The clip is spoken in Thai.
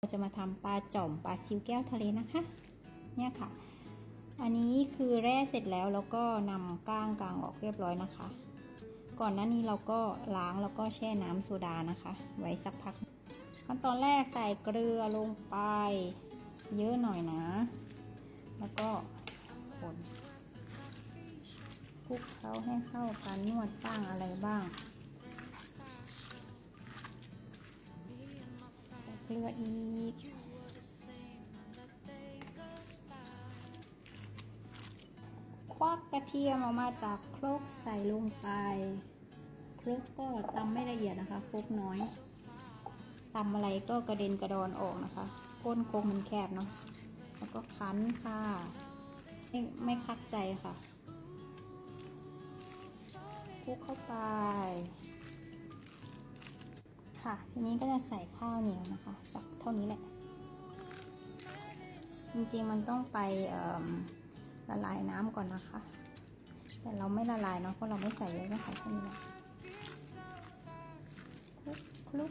เราจะมาทำปลาจ่อมปลาซิวแก้วทะเลนะคะ เนี่ยค่ะ อันนี้คือแร่เสร็จแล้วแล้วก็นำก้างกลางออกเรียบร้อยนะคะ ก่อนหน้านี้เราก็ล้างแล้วก็แช่น้ำโซดานะคะ ไว้สักพัก ขั้นตอนแรกใส่เกลือลงไป เยอะหน่อยนะ แล้วก็คนคลุกเคล้าให้เข้ากันนวดบ้างอะไรบ้าง เกลืออีก ควักกระเทียมออกมาจากครกใส่ลงไปครกก็ตำไม่ละเอียดนะคะครกน้อยตำอะไรก็กระเด็นกระดอนออกนะคะก้นครกมันแคบเนาะแล้วก็คั้นค่ะไม่ไม่คัดใจค่ะคลุกเข้าไป ค่ะ ทีนี้ก็จะใส่ข้าวเหนียวนะคะ สักเท่านี้แหละ จริงๆมันต้องไปละลายน้ำก่อนนะคะ แต่เราไม่ละลายเนาะเพราะเราไม่ใส่เยอะก็ใส่แค่นี้แหละคลุกคลุก